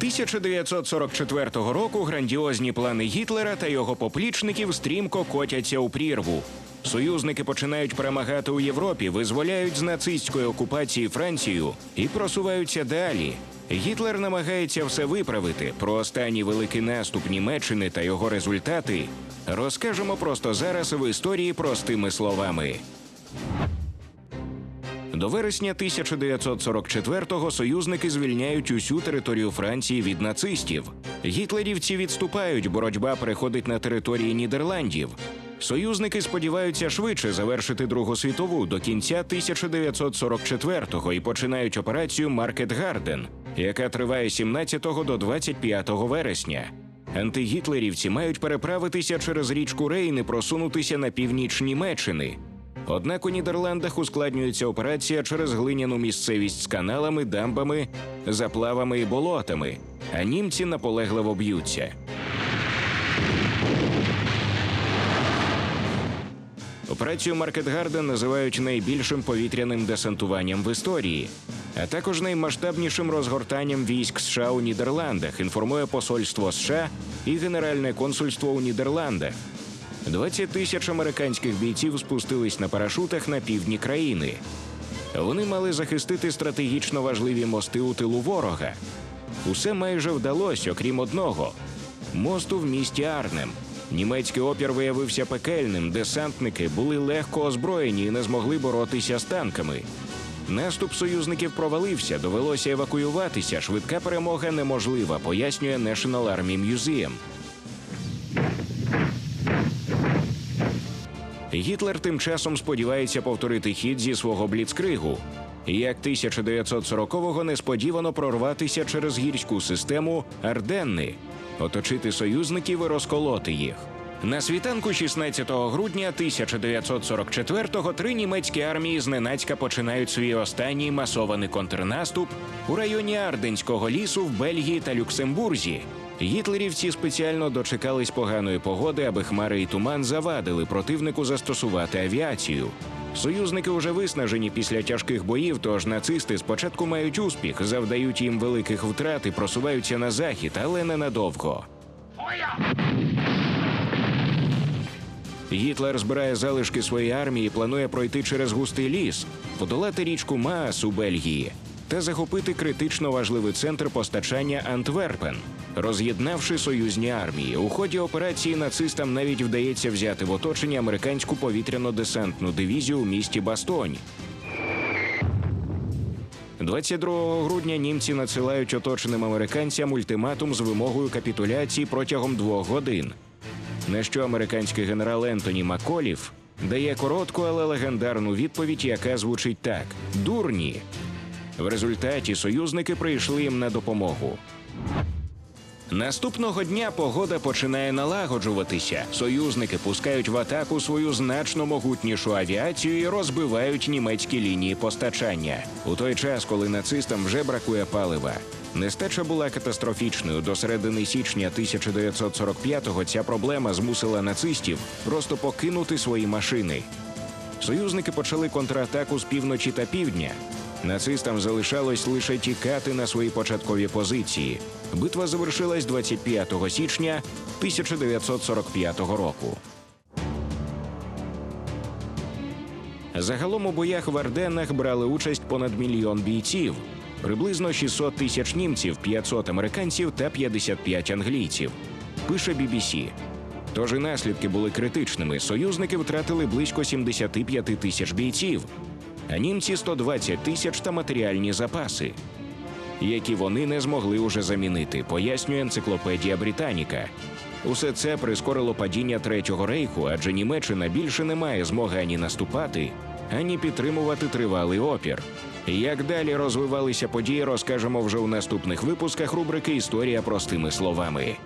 1944 року грандіозні плани Гітлера та його поплічників стрімко котяться у прірву. Союзники починають перемагати у Європі, визволяють з нацистської окупації Францію і просуваються далі. Гітлер намагається все виправити. Про останній великий наступ Німеччини та його результати розкажемо просто зараз в історії простими словами. До вересня 1944-го союзники звільняють усю територію Франції від нацистів. Гітлерівці відступають, боротьба переходить на території Нідерландів. Союзники сподіваються швидше завершити Другу світову до кінця 1944-го і починають операцію Маркет Гарден, яка триває 17 до 25 вересня. Антигітлерівці мають переправитися через річку Рейн і просунутися на північ Німеччини. Однак у Нідерландах ускладнюється операція через глиняну місцевість з каналами, дамбами, заплавами і болотами, а німці наполегливо б'ються. Операцію Маркетгарден називають найбільшим повітряним десантуванням в історії, а також наймасштабнішим розгортанням військ США у Нідерландах. Інформує посольство США і Генеральне консульство у Нідерландах. 20 тисяч американських бійців спустились на парашутах на півдні країни. Вони мали захистити стратегічно важливі мости у тилу ворога. Усе майже вдалося, окрім одного мосту в місті Арнем. Німецький опір виявився пекельним. Десантники були легко озброєні і не змогли боротися з танками. Наступ союзників провалився, довелося евакуюватися. Швидка перемога неможлива, пояснює National Army Museum. Гітлер тим часом сподівається повторити хід зі свого бліцкригу, як 1940-го несподівано прорватися через гірську систему Арденни, оточити союзників і розколоти їх. На світанку 16 грудня 1944-го три німецькі армії зненацька починають свій останній масований контрнаступ у районі Арденського лісу в Бельгії та Люксембурзі. Гітлерівці спеціально дочекались поганої погоди, аби хмари і туман завадили противнику застосувати авіацію. Союзники вже виснажені після тяжких боїв, тож нацисти спочатку мають успіх, завдають їм великих втрат і просуваються на захід, але ненадовго. Гітлер збирає залишки своєї армії, і планує пройти через густий ліс, подолати річку Маас у Бельгії та захопити критично важливий центр постачання Антверпен, роз'єднавши союзні армії. У ході операції нацистам навіть вдається взяти в оточення американську повітряно-десантну дивізію у місті Бастонь. 22 грудня німці надсилають оточеним американцям ультиматум з вимогою капітуляції протягом двох годин. На що американський генерал Ентоні Маколів дає коротку, але легендарну відповідь, яка звучить так: дурні. В результаті союзники прийшли їм на допомогу. Наступного дня погода починає налагоджуватися. Союзники пускають в атаку свою значно могутнішу авіацію і розбивають німецькі лінії постачання. У той час, коли нацистам вже бракує палива. Нестача була катастрофічною. До середини січня 1945-го ця проблема змусила нацистів просто покинути свої машини. Союзники почали контратаку з півночі та півдня. Нацистам залишалось лише тікати на свої початкові позиції. Битва завершилась 25 січня 1945 року. Загалом у боях в Арденнах брали участь понад мільйон бійців, приблизно 600 тисяч німців, 500 американців та 55 англійців. Пише BBC. Тож і наслідки були критичними. Союзники втратили близько 75 тисяч бійців, а німці 120 тисяч та матеріальні запаси, які вони не змогли уже замінити, пояснює енциклопедія Британіка. Усе це прискорило падіння Третього рейху, адже Німеччина більше не має змоги ані наступати, ані підтримувати тривалий опір. Як далі розвивалися події, розкажемо вже у наступних випусках рубрики Історія простими словами.